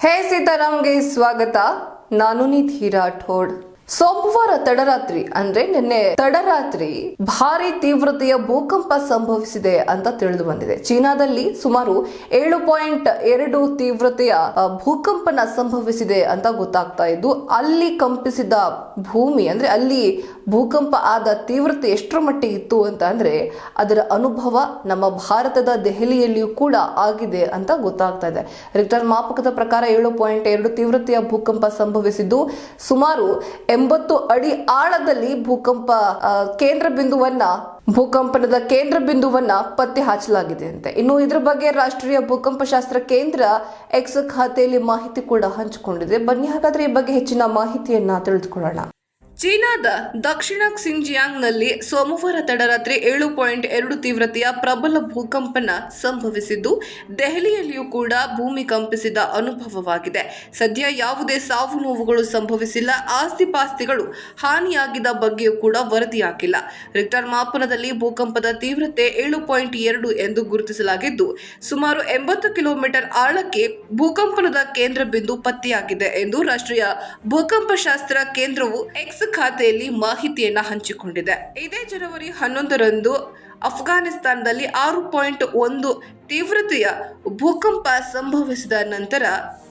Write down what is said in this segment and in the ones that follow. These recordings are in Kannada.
ಹೇ ಸೀತಾರಾಮ್ಗೆ ಸ್ವಾಗತ ನಾನು ನಿಧಿ ರಾಠೋಡ್ ಸೋಮವಾರ ತಡರಾತ್ರಿ, ಅಂದ್ರೆ ನಿನ್ನೆ ತಡರಾತ್ರಿ ಭಾರಿ ತೀವ್ರತೆಯ ಭೂಕಂಪ ಸಂಭವಿಸಿದೆ ಅಂತ ತಿಳಿದು ಬಂದಿದೆ. ಚೀನಾದಲ್ಲಿ ಸುಮಾರು ಏಳು ಪಾಯಿಂಟ್ ಎರಡು ತೀವ್ರತೆಯ ಭೂಕಂಪನ ಸಂಭವಿಸಿದೆ ಅಂತ ಗೊತ್ತಾಗ್ತಾ ಇದ್ದು, ಅಲ್ಲಿ ಕಂಪಿಸಿದ ಭೂಮಿ, ಅಂದ್ರೆ ಅಲ್ಲಿ ಭೂಕಂಪ ಆದ ತೀವ್ರತೆ ಎಷ್ಟರ ಮಟ್ಟಿಗೆ ಇತ್ತು ಅಂತ ಅಂದ್ರೆ, ಅದರ ಅನುಭವ ನಮ್ಮ ಭಾರತದ ದೆಹಲಿಯಲ್ಲಿಯೂ ಕೂಡ ಆಗಿದೆ ಅಂತ ಗೊತ್ತಾಗ್ತಾ ಇದೆ. ರಿಕ್ಟರ್ ಮಾಪಕದ ಪ್ರಕಾರ ಏಳು ಪಾಯಿಂಟ್ ಎರಡು ತೀವ್ರತೆಯ ಭೂಕಂಪ ಸಂಭವಿಸಿದ್ದು, ಸುಮಾರು ಎಂಬತ್ತು ಅಡಿ ಆಳದಲ್ಲಿ ಭೂಕಂಪ ಕೇಂದ್ರ ಬಿಂದುವನ್ನ, ಭೂಕಂಪನದ ಕೇಂದ್ರ ಬಿಂದುವನ್ನ ಪತ್ತೆ ಹಚ್ಚಲಾಗಿದೆ ಅಂತೆ. ಇನ್ನು ಇದ್ರ ಬಗ್ಗೆ ರಾಷ್ಟ್ರೀಯ ಭೂಕಂಪ ಶಾಸ್ತ್ರ ಕೇಂದ್ರ ಎಕ್ಸ್ ಖಾತೆಯಲ್ಲಿ ಮಾಹಿತಿ ಕೂಡ ಹಂಚಿಕೊಂಡಿದೆ. ಬನ್ನಿ, ಹಾಗಾದ್ರೆ ಈ ಬಗ್ಗೆ ಹೆಚ್ಚಿನ ಮಾಹಿತಿಯನ್ನ ತಿಳಿದುಕೊಳ್ಳೋಣ. ಚೀನಾದ ದಕ್ಷಿಣ ಕ್ಸಿಂಜಿಯಾಂಗ್ನಲ್ಲಿ ಸೋಮವಾರ ತಡರಾತ್ರಿ ಏಳು ಪಾಯಿಂಟ್ ಎರಡು ತೀವ್ರತೆಯ ಪ್ರಬಲ ಭೂಕಂಪನ ಸಂಭವಿಸಿದ್ದು, ದೆಹಲಿಯಲ್ಲಿಯೂ ಕೂಡ ಭೂಮಿ ಕಂಪಿಸಿದ ಅನುಭವವಾಗಿದೆ. ಸದ್ಯ ಯಾವುದೇ ಸಾವು ನೋವುಗಳು ಸಂಭವಿಸಿಲ್ಲ, ಆಸ್ತಿಪಾಸ್ತಿಗಳು ಹಾನಿಯಾಗಿದ ಬಗ್ಗೆಯೂ ಕೂಡ ವರದಿಯಾಗಿಲ್ಲ ರಿಕ್ಟರ್ ಮಾಪನದಲ್ಲಿ ಭೂಕಂಪದ ತೀವ್ರತೆ ಏಳು ಪಾಯಿಂಟ್ ಎರಡು ಎಂದು ಗುರುತಿಸಲಾಗಿದ್ದು, ಸುಮಾರು ಎಂಬತ್ತು ಕಿಲೋಮೀಟರ್ ಆಳಕ್ಕೆ ಭೂಕಂಪನದ ಕೇಂದ್ರ ಬಿಂದು ಪತ್ತೆಯಾಗಿದೆ ಎಂದು ರಾಷ್ಟ್ರೀಯ ಭೂಕಂಪಶಾಸ್ತ್ರ ಕೇಂದ್ರವು ಎಕ್ಸ್ ಖಾತೆಯಲ್ಲಿ ಮಾಹಿತಿಯನ್ನು ಹಂಚಿಕೊಂಡಿದೆ. ಇದೇ ಜನವರಿ ಹನ್ನೊಂದರಂದು ಅಫ್ಘಾನಿಸ್ತಾನದಲ್ಲಿ ಆರು ಪಾಯಿಂಟ್ ಒಂದು ತೀವ್ರತೆಯ ಭೂಕಂಪ ಸಂಭವಿಸಿದ ನಂತರ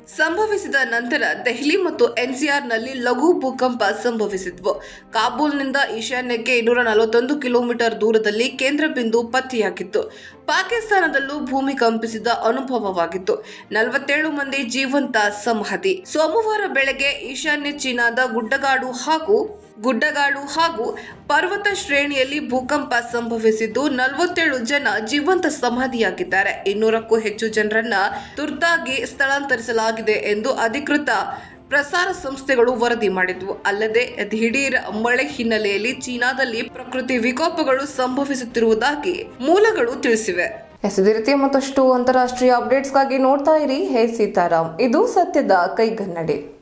ಸಂಭವಿಸಿದ ನಂತರ ದೆಹಲಿ ಮತ್ತು ಎನ್ಸಿಆರ್ನಲ್ಲಿ ಲಘು ಭೂಕಂಪ ಸಂಭವಿಸಿದ್ವು. ಕಾಬೂಲ್ನಿಂದ ಈಶಾನ್ಯಕ್ಕೆ ಇನ್ನೂರ ನಲವತ್ತೊಂದು ಕಿಲೋಮೀಟರ್ ದೂರದಲ್ಲಿ ಕೇಂದ್ರ ಬಿಂದು ಪತ್ತೆಯಾಗಿತ್ತು. ಪಾಕಿಸ್ತಾನದಲ್ಲೂ ಭೂಮಿ ಕಂಪಿಸಿದ ಅನುಭವವಾಗಿತ್ತು. ನಲವತ್ತೇಳು ಮಂದಿ ಜೀವಂತ ಸಮಾಧಿ ಸೋಮವಾರ ಬೆಳಗ್ಗೆ ಈಶಾನ್ಯ ಚೀನಾದ ಗುಡ್ಡಗಾಡು ಹಾಗೂ ಗುಡ್ಡಗಾಡು ಹಾಗೂ ಪರ್ವತ ಶ್ರೇಣಿಯಲ್ಲಿ ಭೂಕಂಪ ಸಂಭವಿಸಿದ್ದು ನಲವತ್ತೇಳು ಜನ ಜೀವಂತ ಸಮಾಧಿಯಾಗಿದ್ದಾರೆ ಇನ್ನೂರಕ್ಕೂ ಹೆಚ್ಚು ಜನರನ್ನ ತುರ್ತಾಗಿ ಸ್ಥಳಾಂತರಿಸಲಾಗಿದೆ ಎಂದು ಅಧಿಕೃತ ಪ್ರಸಾರ ಸಂಸ್ಥೆಗಳು ವರದಿ ಮಾಡಿದ್ವು. ಅಲ್ಲದೆ, ದಿಢೀರ್ ಮಳೆ ಹಿನ್ನೆಲೆಯಲ್ಲಿ ಚೀನಾದಲ್ಲಿ ಪ್ರಕೃತಿ ವಿಕೋಪಗಳು ಸಂಭವಿಸುತ್ತಿರುವುದಾಗಿ ಮೂಲಗಳು ತಿಳಿಸಿವೆ. ಎಸ್ ರೀತಿಯ ಮತ್ತಷ್ಟು ಅಂತಾರಾಷ್ಟ್ರೀಯ ಅಪ್ಡೇಟ್ಸ್ಗಾಗಿ ನೋಡ್ತಾ ಇರಿ. ಹೇ ಸೀತಾರಾಮ್. ಇದು ಸತ್ಯದ ಕೈಗನ್ನಡಿ.